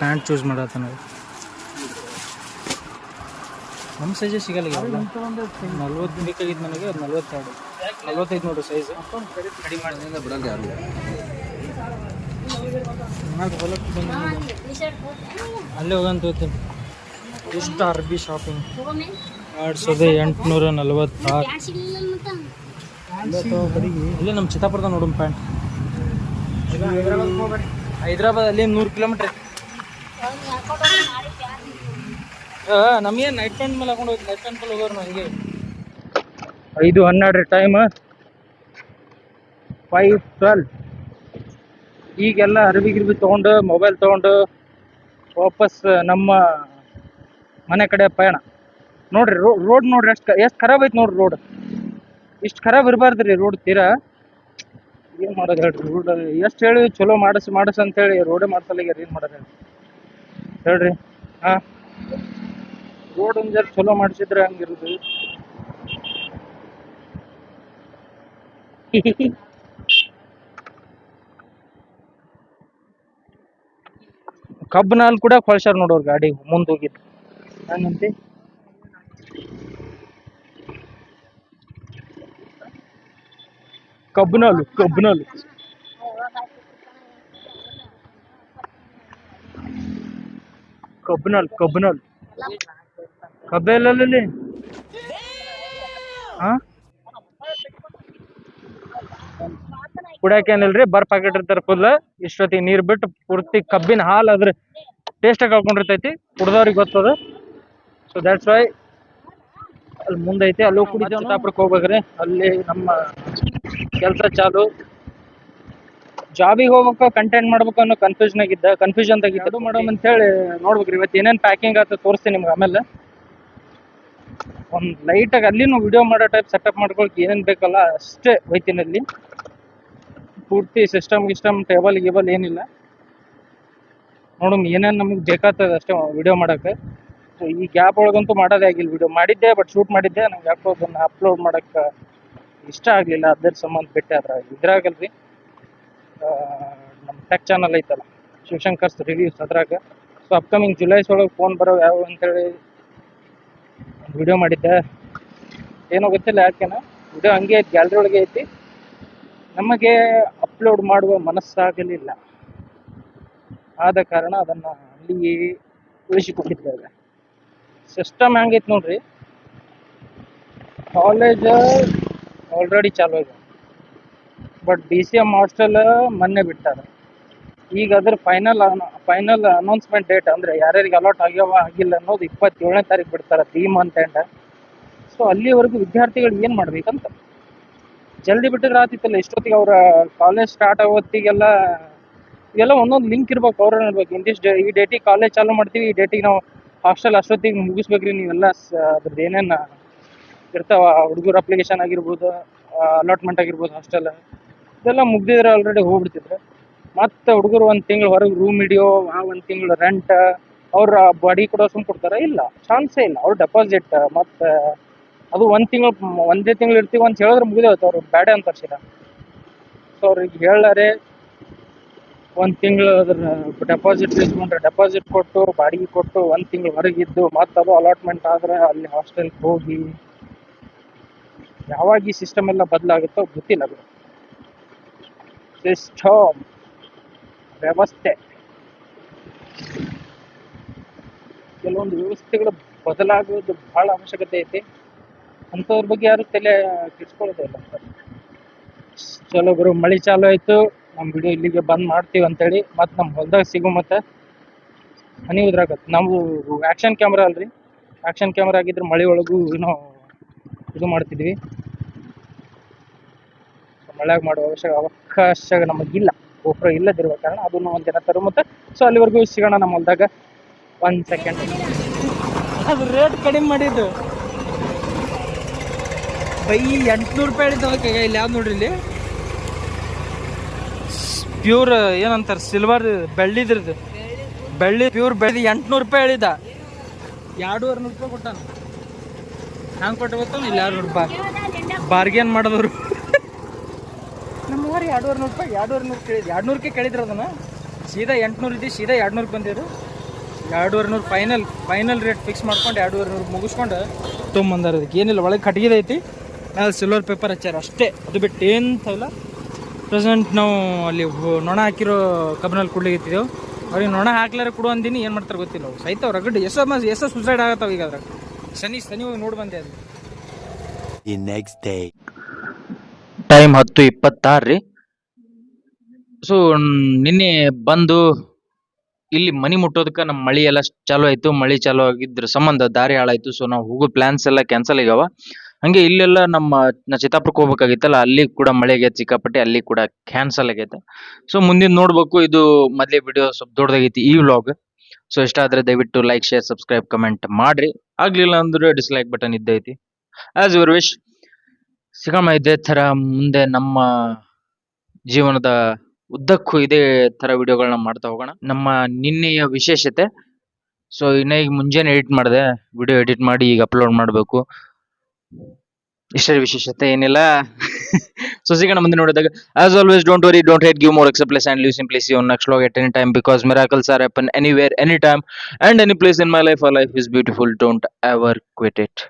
ಪ್ಯಾಂಟ್ ಚೂಸ್ ಮಾಡತ್ತಾನ ನಮ್ಮ ಸೈಜೇ ಸಿಗಲ್ಲ ನಲ್ವತ್ತು ಬೇಕಾಗಿತ್ತು ನನಗೆ ನಲ್ವತ್ತೆರಡು. ನಲ್ವತ್ತೈದು ನೋಡ್ರಿ ಸೈಜ್ ಅಲ್ಲೇ ಹೋಗಂತ ಹೋಗ್ತೀನಿ ಎಷ್ಟು ಅರ್ಬಿ ಶಾಪಿಂಗ್ ಎರಡು ಸಾವಿರದ ಎಂಟುನೂರ ನಲ್ವತ್ತಾರು. ಇಲ್ಲೇ ನಮ್ಮ ಚಿತ್ತಾಪುರದ ನೋಡೋಣ ಪ್ಯಾಂಟ್. ಹೈದ್ರಾಬಾದ್ ಅಲ್ಲಿ ನೂರು ಕಿಲೋಮೀಟ್ರ್. ನಮಗೇನು ನೈಟ್ ಪ್ಯಾಂಟ್ ಮೇಲೆ ಹಾಕೊಂಡು ಹೋಗಿ ನೈಟ್ ಪ್ಯಾಂಟ್ ಮೇಲೆ ಹೋಗೋರು ನನಗೆ ಐದು ಹನ್ನೆರಡು ಟೈಮ್ ಫೈವ್ ಟ್ವೆಲ್ ಈಗೆಲ್ಲ ಅರಿವಿ ಗಿರ್ವಿ ತೊಗೊಂಡು ಮೊಬೈಲ್ ತೊಗೊಂಡು, ವಾಪಸ್ ನಮ್ಮ ಮನೆ ಕಡೆ ಪಯಣ ನೋಡ್ರಿ ರೋಡ್ ನೋಡ್ರಿ, ಎಷ್ಟು ಎಷ್ಟು ಖರಾಬ್ ಐತಿ ನೋಡ್ರಿ ರೋಡ್ ಇಷ್ಟು ಖರಾಬ್ ಇರಬಾರ್ದು ರೀ ರೋಡ್ ತೀರಾ. ಏನು ಮಾಡೋದು ಹೇಳ್ರಿ ರೋಡ್ ಎಷ್ಟು ಹೇಳಿ ಚಲೋ ಮಾಡಿಸ್ ಮಾಡಿಸ್ ಅಂತೇಳಿ ರೋಡೇ ಮಾಡ್ಸಲ್ಲ ಏನು ಮಾಡೋದು ಹೇಳಿ ಹೇಳ್ರಿ, ಹಾಂ. ರೋಡ್ ಒಂದು ಚಲೋ ಮಾಡಿಸಿದ್ರೆ ಹಂಗಿರೋದು. ಕಬ್ಬಿನಲ್ಲಿ ಕೂಡ ಕೊಳ್ಸಾರ ನೋಡೋರ್ ಗಾಡಿ ಮುಂದೆ ಹಂಗಂತೆ. ಹಂಗಂತಿ ಕಬ್ಬಿನಾಲು ಕಬ್ಬಿನಾಲು ಕಬ್ಬಿನಾಲ್ ಕಬ್ಬೆಲ್ಲ ಹಾ ಕುಡಿಯಾಕ ಏನಿಲ್ರಿ? ಬರ್ ಪ್ಯಾಕೆಟ್ ಇರ್ತಾರ ಫುಲ್ ಇಷ್ಟೊತ್ತಿಗೆ ನೀರ್ ಬಿಟ್ಟು ಪೂರ್ತಿ ಕಬ್ಬಿನ ಹಾಲು ಅದ್ರ ಟೇಸ್ಟ್ ಕಳ್ಕೊಂಡಿರ್ತೈತಿ ಕುಡ್ದವ್ರಿಗೆ ಗೊತ್ತದ ಸೊ ದ್ಯಾಟ್ಸ್ ವೈ ಅಲ್ಲಿ ಮುಂದೈತಿ. ಅಲ್ಲೂ ಕುಡಿ ಚಿತ್ತಾಪುರಕ್ಕೆ ಹೋಗ್ಬೇಕ್ರಿ. ಅಲ್ಲಿ ನಮ್ಮ ಕೆಲಸ ಚಾಲು. ಜಾಬಿಗೆ ಹೋಗ್ಬೇಕು ಕಂಟೆಂಟ್ ಮಾಡ್ಬೇಕು ಅನ್ನೋ ಕನ್ಫ್ಯೂಷನ್ ಆಗಿದ್ದ ಕನ್ಫ್ಯೂಷನ್ ಆಗಿದ್ದ ಅದು ಮಾಡೋಣ ಅಂತ ಹೇಳಿ ನೋಡ್ಬೇಕ್ರಿ. ಇವತ್ತು ಏನೇನ್ ಪ್ಯಾಕಿಂಗ್ ಆತ ತೋರಿಸ್ತೀನಿ ನಿಮ್ಗೆ ಆಮೇಲೆ. ಒಂದ್ ಲೈಟ್ ಆಗಿ ಅಲ್ಲಿನೂ ವಿಡಿಯೋ ಮಾಡೋ ಟೈಪ್ ಸೆಟಪ್ ಮಾಡ್ಕೊಳಕ್ ಏನೇನ್ ಬೇಕಲ್ಲ ಅಷ್ಟೇ ಹೋಯ್ತೀನಿ ಅಲ್ಲಿ. ಪೂರ್ತಿ ಸಿಸ್ಟಮ್ ಗಿಸ್ಟಮ್ ಟೇಬಲ್ ಗೇಬಲ್ ಏನಿಲ್ಲ. ನೋಡೋಣ ಏನೇನು ನಮಗೆ ಬೇಕಾಗ್ತದೆ ಅಷ್ಟೇ ವಿಡಿಯೋ ಮಾಡಕ್ಕೆ. ಸೊ ಈ ಗ್ಯಾಪ್ ಒಳಗಂತೂ ಮಾಡೋದೇ ಆಗಿಲ್ಲ ವಿಡಿಯೋ ಮಾಡಿದ್ದೆ ಬಟ್ ಶೂಟ್ ಮಾಡಿದ್ದೆ. ನಂಗೆ ಯಾಕೋ ಅದನ್ನು ಅಪ್ಲೋಡ್ ಮಾಡೋಕ್ಕೆ ಇಷ್ಟ ಆಗಲಿಲ್ಲ. ಅದ್ರ ಸಂಬಂಧ ಬಿಟ್ಟೆ ಅದ್ರ ಇದ್ರಾಗಲ್ರಿ ನಮ್ಮ ಟೆಕ್ ಚಾನಲ್ ಐತಲ್ಲ, ಶಿವಶಂಕರ್ಸ್ ರಿವ್ಯೂಸ್ ಅದ್ರಾಗ. ಸೊ ಅಪ್ಕಮಿಂಗ್ ಜುಲೈಸ್ ಒಳಗೆ ಫೋನ್ ಬರೋ ಯಾವ ಅಂತೇಳಿ ವಿಡಿಯೋ ಮಾಡಿದ್ದೆ. ಏನೋ ಗೊತ್ತಿಲ್ಲ ಯಾಕೆನ. ವಿಡಿಯೋ ಹಂಗೆ ಐತಿ ಗ್ಯಾಲರಿ ಒಳಗೆ ಐತಿ. ನಮಗೆ ಅಪ್ಲೋಡ್ ಮಾಡುವ ಮನಸ್ಸಾಗಲಿಲ್ಲ. ಆದ ಕಾರಣ ಅದನ್ನ ಅಲ್ಲಿ ಉಳಿಸಿಕೊಂಡಿದ್ದೇವೆ. ಸಿಸ್ಟಮ್ ಹೆಂಗೈತೆ ನೋಡ್ರಿ? ಕಾಲೇಜ್ ಆಲ್ರೆಡಿ ಚಾಲು ಇದೆ but D C M hostel ಮೊನ್ನೆ ಬಿಟ್ಟಾರ. ಈಗ ಅದ್ರ ಫೈನಲ್ ಫೈನಲ್ ಅನೌನ್ಸ್ಮೆಂಟ್ ಡೇಟ್ ಅಂದ್ರೆ ಯಾರ್ಯಾರಿಗೆ ಅಲಾಟ್ ಆಗ್ಯಾವ ಆಗಿಲ್ಲ ಅನ್ನೋದು ಇಪ್ಪತ್ತೇಳನೇ ತಾರೀಕು ಬಿಡ್ತಾರ ಈ ಮಂತ್ ಸೊ ಅಲ್ಲಿವರೆಗೂ ವಿದ್ಯಾರ್ಥಿಗಳು ಏನ್ ಮಾಡ್ಬೇಕಂತ? ಜಲ್ದಿ ಬಿಟ್ಟಿದ್ರೆ ಆತಿತ್ತಲ್ಲ, ಇಷ್ಟೊತ್ತಿಗೆ ಅವ್ರ ಕಾಲೇಜ್ ಸ್ಟಾರ್ಟ್ ಆಗೋ ಹೊತ್ತಿಗೆಲ್ಲ ಇದೆಲ್ಲ ಒಂದೊಂದು ಲಿಂಕ್ ಇರ್ಬೇಕು ಅವ್ರ ಇರ್ಬೇಕು ಇಂದಿಷ್ಟು ಈ ಡೇಟಿಗೆ ಕಾಲೇಜ್ ಚಾಲೂ ಮಾಡ್ತೀವಿ, ಈ ಡೇಟಿಗೆ ನಾವು ಹಾಸ್ಟೆಲ್ ಅಷ್ಟೊತ್ತಿಗೆ ಮುಗಿಸ್ಬೇಕ್ರಿ ನೀವೆಲ್ಲ ಅದ್ರದ್ದು ಏನೇನು ಇರ್ತಾವ, ಹುಡುಗರ ಅಪ್ಲಿಕೇಶನ್ ಆಗಿರ್ಬೋದು ಅಲಾಟ್ಮೆಂಟ್ ಆಗಿರ್ಬೋದು ಹಾಸ್ಟೆಲ್ ಇದೆಲ್ಲ ಮುಗ್ದಿದ್ರೆ ಆಲ್ರೆಡಿ ಹೋಗ್ಬಿಡ್ತಿದ್ರೆ. ಮತ್ತೆ ಹುಡುಗರು ಒಂದು ತಿಂಗಳು ಹೊರಗೆ ರೂಮ್ ಹಿಡಿಯೋ, ಆ ಒಂದು ತಿಂಗಳು ರೆಂಟ್ ಅವ್ರ ಬಾಡಿ ಕೊಡೋ ಸುಮ್ ಕೊಡ್ತಾರ? ಇಲ್ಲ ಚಾನ್ಸೇ ಇಲ್ಲ. ಅವ್ರ ಡೆಪಾಸಿಟ್ ಮತ್ತೆ ಅದು ಒಂದು ತಿಂಗಳು, ಒಂದೇ ತಿಂಗಳು ಇರ್ತೀವಿ ಅಂತ ಹೇಳಿದ್ರೆ ಮುಗಿದೋಯ್ತು. ಅವ್ರು ಬೇಡ ಅಂತ ತರ್ಸಿಲ್ಲ ಸೊ ಅವ್ರಿಗೆ ಹೇಳಾರೆ ಒಂದು ತಿಂಗಳು ಅದ್ರ ಡೆಪಾಸಿಟ್ ಇಸ್ಕೊಂಡ್ರೆ ಡೆಪಾಸಿಟ್ ಕೊಟ್ಟು, ಬಾಡಿಗೆ ಕೊಟ್ಟು ಒಂದು ತಿಂಗಳು ಹೊರಗಿದ್ದು ಮತ್ತೆ ಅದು ಅಲಾಟ್ಮೆಂಟ್ ಆದ್ರೆ ಅಲ್ಲಿ ಹಾಸ್ಟೆಲ್ಗೆ ಹೋಗಿ ಯಾವಾಗ ಈ ಸಿಸ್ಟಮ್ ಎಲ್ಲ ಬದಲಾಗುತ್ತೋ ಗೊತ್ತಿಲ್ಲ ಅದು. ಸಿಸ್ಟಮ್ ವ್ಯವಸ್ಥೆ. ಕೆಲವೊಂದು ವ್ಯವಸ್ಥೆಗಳು ಬದಲಾಗುವುದು ಬಹಳ ಅವಶ್ಯಕತೆ ಐತಿ. ಅಂಥವ್ರ ಬಗ್ಗೆ ಯಾರು ತಲೆ ಕೆಡ್ಸ್ಕೊಳ್ಳೋದೇ ಇಲ್ಲ. ಚಲೋ ಗುರು, ಮಳಿ ಚಾಲು ಆಯಿತು. ನಮ್ಮ ವಿಡಿಯೋ ಇಲ್ಲಿಗೆ ಬಂದ್ ಮಾಡ್ತೀವಿ ಅಂತೇಳಿ. ಮತ್ತೆ ನಮ್ಮ ಹೊಲ್ದಾಗ ಸಿಗು ಮತ್ತೆ. ಹನಿ ಉದ್ರಾಗತ್ತೆ ನಾವು ಆಕ್ಷನ್ ಕ್ಯಾಮ್ರಾ ಅಲ್ರಿ. ಆಕ್ಷನ್ ಕ್ಯಾಮ್ರಾ ಆಗಿದ್ರೆ ಮಳೆ ಒಳಗೂ ಏನೋ ಇದು ಮಾಡ್ತಿದ್ವಿ. ಮಳೆಯಾಗ ಮಾಡುವ ಅವಶ್ಯಕ ಅವಕಾಶ ನಮಗಿಲ್ಲ ಗೋಪುರ ಇಲ್ಲದಿರುವ ಕಾರಣ ಅದನ್ನು ಒಂದಿನ ತರು ಮತ್ತೆ. ಸೊ ಅಲ್ಲಿವರೆಗೂ ಸಿಗೋಣ ನಮ್ಮ ಹೊಲ್ದಾಗ. ಒಂದು ಸೆಕೆಂಡ್ ಅದು ರೇಟ್ ಕಡಿಮೆ ಮಾಡಿದ್ದು. ಬೈ ಎಂಟ್ನೂರು ರೂಪಾಯಿ ಹೇಳಿದ್ದು ಓಕೆ ಇಲ್ಲಿ ಯಾವ್ದು ನೋಡ್ರಿ ಇಲ್ಲಿ? ಪ್ಯೂರ್ ಏನಂತಾರ ಸಿಲ್ವರ್ ಬೆಳ್ಳಿದ್ರದ್ದು. ಬೆಳ್ಳಿ ಪ್ಯೂರ್ ಬೆಳ್ಳಿ, ಎಂಟ್ನೂರು ರೂಪಾಯಿ ಹೇಳಿದ ಎರಡೂವರೆ ನೂರು ರೂಪಾಯಿ ಕೊಟ್ಟಾನ. ಹ್ಯಾಂಗೆ ಕೊಟ್ಟು ಗೊತ್ತ? ಇಲ್ಲ ಎರಡು ರೂಪಾಯಿ ಬಾರ್ಗೇನ್ ಮಾಡಿದವರು. ನಮ್ಮ ಊರಿಗೆ ಎರಡೂವರೆ ನೂರು ರೂಪಾಯಿ ಎರಡೂವರೆ ನೂರು ಕೇಳಿದ್ರು ಎರಡು ನೂರಕ್ಕೆ ಕೇಳಿದ್ರು ಅದನ್ನ. ಸೀದಾ ಎಂಟ್ನೂರು ಇದ್ದು ಸೀದಾ ಎರಡು ನೂರು ಬಂದಿದ್ರು ಎರಡೂವರೆ ನೂರು ಫೈನಲ್ ಫೈನಲ್ ರೇಟ್ ಫಿಕ್ಸ್ ಮಾಡ್ಕೊಂಡು ಎರಡೂವರೆ ನೂರು ಮುಗಿಸ್ಕೊಂಡು ತೊಗೊಂಬಂದಾರ ಅದಕ್ಕೆ. ಏನಿಲ್ಲ, ಒಳಗೆ ಕಟ್ಟಿಗೆ ಐತಿ. ಮೇಲೆ ಸಿಲ್ವರ್ ಪೇಪರ್ ಹಚ್ಚಾರ. ಅಷ್ಟೇ. ಅದು ಬಿಟ್ಟು ಏನು ಇಲ್ಲ. ಪ್ರೆಸೆಂಟ್ ನಾವು ಅಲ್ಲಿ ನೊಣ ಹಾಕಿರೋ ಕಬ್ಬಿನಲ್ಲಿ ಕುಡ್ಲಿಗಿತ್ತಿದ್ದೆವು ಅವ್ರಿಗೆ ನೊಣ ಹಾಕ್ಲಾರ ಕೊಡು ಅಂದಿನಿ. ಏನು ಮಾಡ್ತಾರೆ ಗೊತ್ತಿಲ್ಲ ಅವು ಸಹಿತ ರಗಡ್ ಎಷ್ಟೋ ಮಸ್ ಎಷ್ಟೋ ಸುಸೈಡ್ ಆಗತ್ತಾವ ಈಗ ಅದ್ರಾಗ. ಶನಿ ಶನಿ ಹೋಗಿ ನೋಡಿ ಬಂದೆ ಅದು ದಿ ನೆಕ್ಸ್ಟ್ ಡೇ ಟೈಮ್ ಹತ್ತು ಇಪ್ಪತ್ತಾರು ರೀ. ಸೊ ನಿನ್ನೆ ಬಂದು ಇಲ್ಲಿ ಮನಿ ಮುಟ್ಟೋದಕ್ಕೆ ನಮ್ಮ ಮಳಿ ಎಲ್ಲ ಚಾಲು ಆಯ್ತು. ಮಳಿ ಚಾಲು ಆಗಿದ್ರ ಸಂಬಂಧ ದಾರಿ ಹಾಳಾಯ್ತು. ಸೊ ನಾವು ಹೋಗೋ ಪ್ಲಾನ್ಸ್ ಎಲ್ಲ ಕ್ಯಾನ್ಸಲ್ ಆಗ್ಯಾವ. ಹಂಗೆ ಇಲ್ಲೆಲ್ಲ ನಮ್ಮ ಚಿತ್ತಾಪುರಕ್ಕೆ ಹೋಗ್ಬೇಕಾಗಿತ್ತಲ್ಲ, ಅಲ್ಲಿ ಕೂಡ ಮಳೆ ಆಗೈತೆ ಸಿಕ್ಕಾಪಟ್ಟೆ ಅಲ್ಲಿ ಕೂಡ ಕ್ಯಾನ್ಸಲ್ ಆಗೈತೆ. ಸೊ ಮುಂದಿನ ನೋಡ್ಬೇಕು, ಇದು ಮೊದಲೇ ವಿಡಿಯೋ ಸ್ವಲ್ಪ ದೊಡ್ಡದಾಗೈತಿ ಈ ವ್ಲಾಗ್ ಸೊ ಇಷ್ಟ ಆದ್ರೆ ದಯವಿಟ್ಟು ಲೈಕ್ ಶೇರ್ ಸಬ್ಸ್ಕ್ರೈಬ್ ಕಮೆಂಟ್ ಮಾಡ್ರಿ. ಆಗ್ಲಿಲ್ಲ ಅಂದ್ರೆ ಡಿಸ್ಲೈಕ್ ಬಟನ್ ಇದ್ದೈತಿ ಆಸ್ ಯುವರ್ ವಿಶ್ ಸಿಗಮ್ಮ ಇದೇ ತರ ಮುಂದೆ ನಮ್ಮ ಜೀವನದ ಉದ್ದಕ್ಕೂ ಇದೇ ತರ ವಿಡಿಯೋಗಳನ್ನ ಮಾಡ್ತಾ ಹೋಗೋಣ. ನಮ್ಮ ನಿನ್ನೆಯ ವಿಶೇಷತೆ ಸೊ ಇನ್ನ ಈಗ ಮುಂಜಾನೆ ಎಡಿಟ್ ಮಾಡಿದೆ ವಿಡಿಯೋ ಎಡಿಟ್ ಮಾಡಿ ಈಗ ಅಪ್ಲೋಡ್ ಮಾಡಬೇಕು. ಇಷ್ಟೇ ವಿಶೇಷತೆ ಏನಿಲ್ಲ. ಸೊ ಸಿಗೋಣ ಮುಂದೆ ನೋಡಿದಾಗ as always don't worry don't hate give more expect less and live simply you next log at any time because miracles are happen anywhere any time and any place in my life a life is beautiful don't ever quit it